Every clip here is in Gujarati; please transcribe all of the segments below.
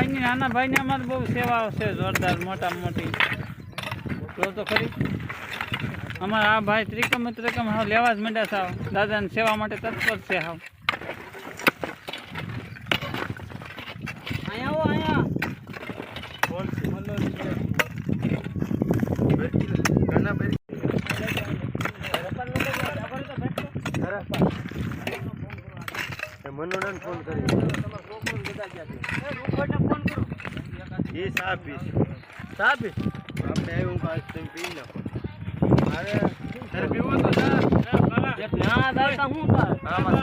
ભાઈની નાના ભાઈને અમારે બહુ સેવા છે જોરદાર, મોટા મોટી. તો ખરી. અમારા આ ભાઈ ત્રિકમ ત્રિકમ હાવ લેવા જ માંડ્યા સાવ દાદાની સેવા માટે તત્પર છે હાવ અહીંયા આવો અહીંયા મનોનન ફોન કરી એ સાહેબ સાહેબ આપણે આવ્યું પાસ તમે પી નાખો. મારે તારે પીવું તો ના? દાદા હું કર હા મારે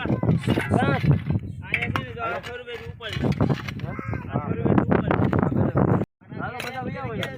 હાલો બધા વયા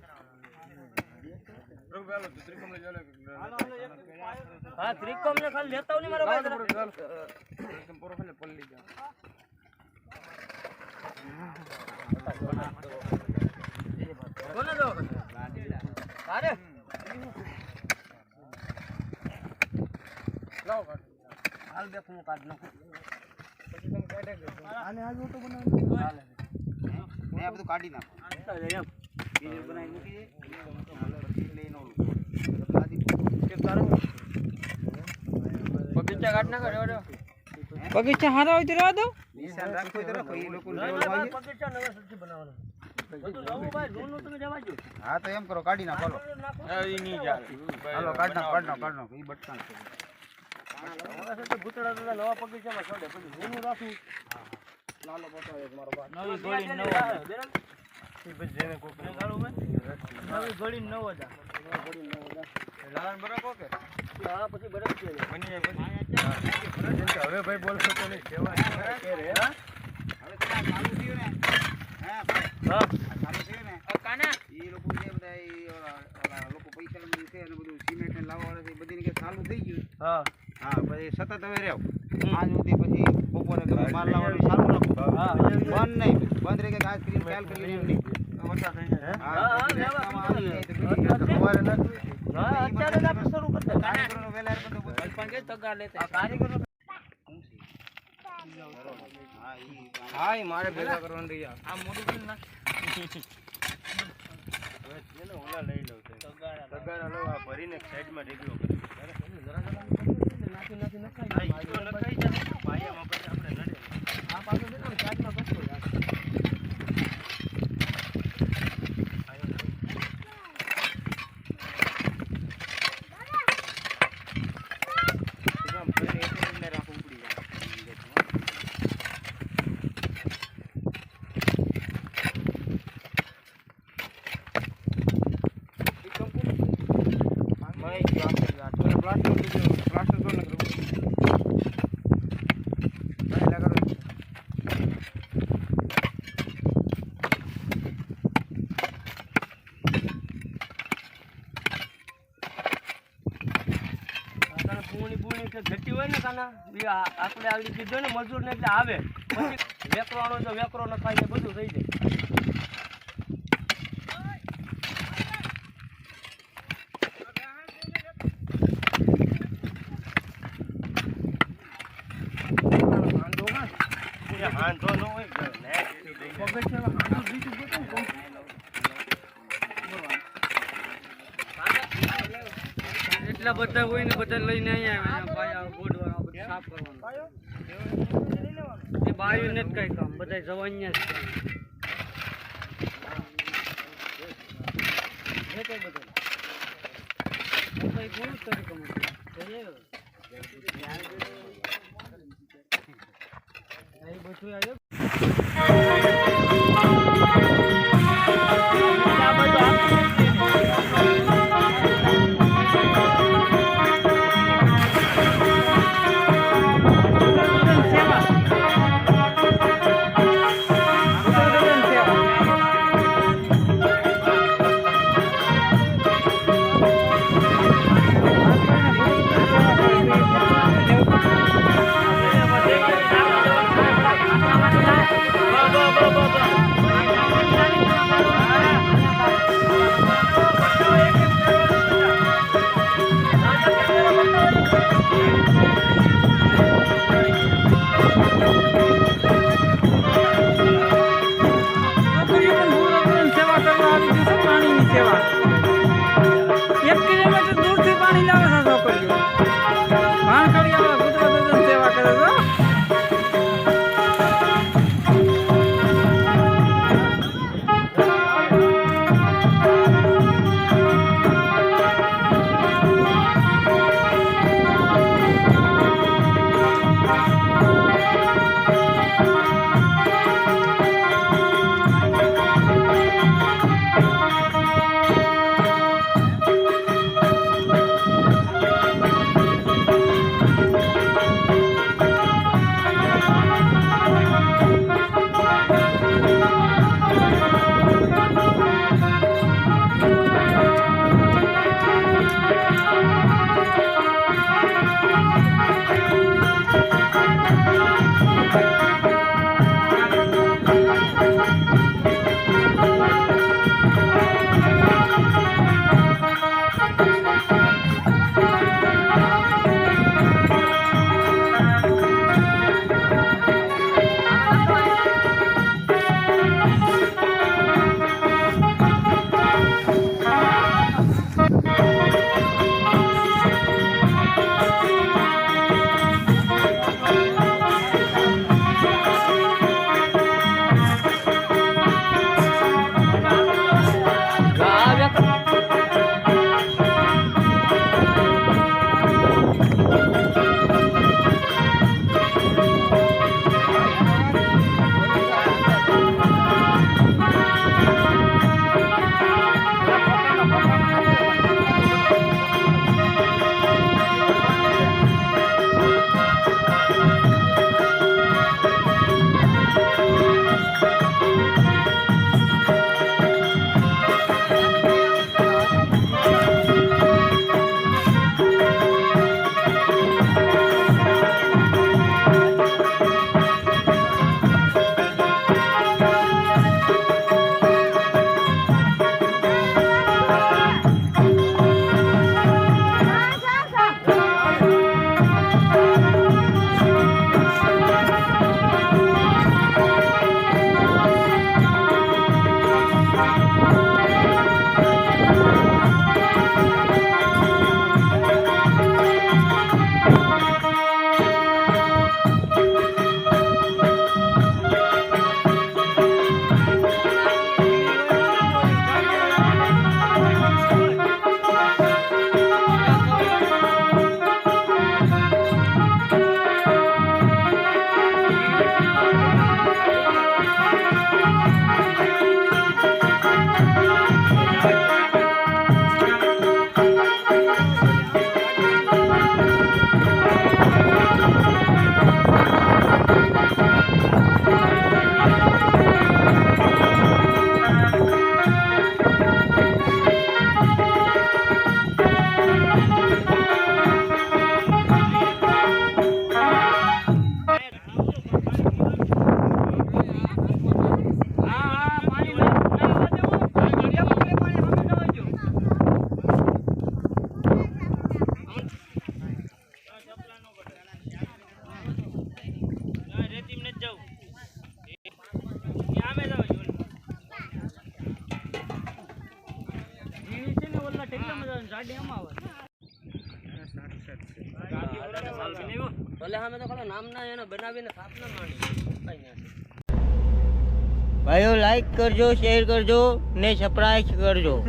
હા ત્રિકોમ ને ખાલી લેતા આવો ને મારો ભાઈ જરા. કોને દો? તારે? લાવો હાલ બે હું કાઢ નાખું. આને આજ ઓટો બનાવી હાલે. ને આ બધું કાઢી નાખો. બગીચા હારા હોય તો રહેવા દો. નિશાન રાખો તો રાખો એ લોકો બગીચા નવા સબ્જી બનાવવાનો. બધું નવું ભાઈ જૂનું તમે જવા દો હા તો એમ કરો કાઢી નાખો હાલો. કાઢ નાખો. કાઢ નાખો કાઢ નાખો એ બટકાં છે. ભૂતળા તો નવા બગીચામાં છોડે પછી જૂનું રાખવું નવી ગોળી નવ હજાર. નવી ગોળી નવ હજાર. લાલન બરાબર કે? હા પછી બરફ છે. હવે ભાઈ બોલશો તો નહીં સેવા કે રે? હા? કાના? એ લોકો જે બધા ઈ ઓલા- ઓલા લોકો પૈસા ને છે અને બધું સિમેન્ટ ને લાવવા વાળા છે બધી કે ચાલુ થઈ ગયું. હા. હા પછી સતત હવે રહ્યો. આજ સુધી પછી બપોરે માલ લાવવાનું ચાલુ રાખો. હા. બંધ નહીં. બંધ રહી કે આજ કરીને ખ્યાલ કરી એમ નહીં હા, હા, રેસ્ટમાં લેવા આવી જાય તો હા, બીજી હા, સવારે નાખવી. હા અત્યારે આપણે શરૂ કરતા કારીગરોનો વહેલા એ બધું બધું. પણ કે તગાર લેતા કારીગરો હા, હા ઈ મારે ભેગા કરવાનું રહી. આ મોટું કરી નાખ તગારા લો, આ ભરીને સાઈડમાં કરો. નાખી નાખી નખાઈ જાય. આ પાછું ચાટમાં કચરો યાર. આમ ભરીને એક જ ને રાખો, ઉપડી જાય. કાના પૂણી પૂણી કે ઘટી હોય ને કાના ઈ આ- આપણે આગળ કીધું ને મજૂર ને એટલે આવે. પછી વેકરાણો તો વેકરો થાય ને બધું થઈ જાય. ન ને? એટલા બધા હોય ને બધા લઈને અહીંયા ભાઈ પાયા બોર્ડ સાફ કરવાનું. એ બાયું નથી કઈ કામ બધા જવાન્ય છે બધા મોબાઈલ ભાઈઓ લાઈક કરજો શેર કરજો ને સપ્રાઈઝ કરજો.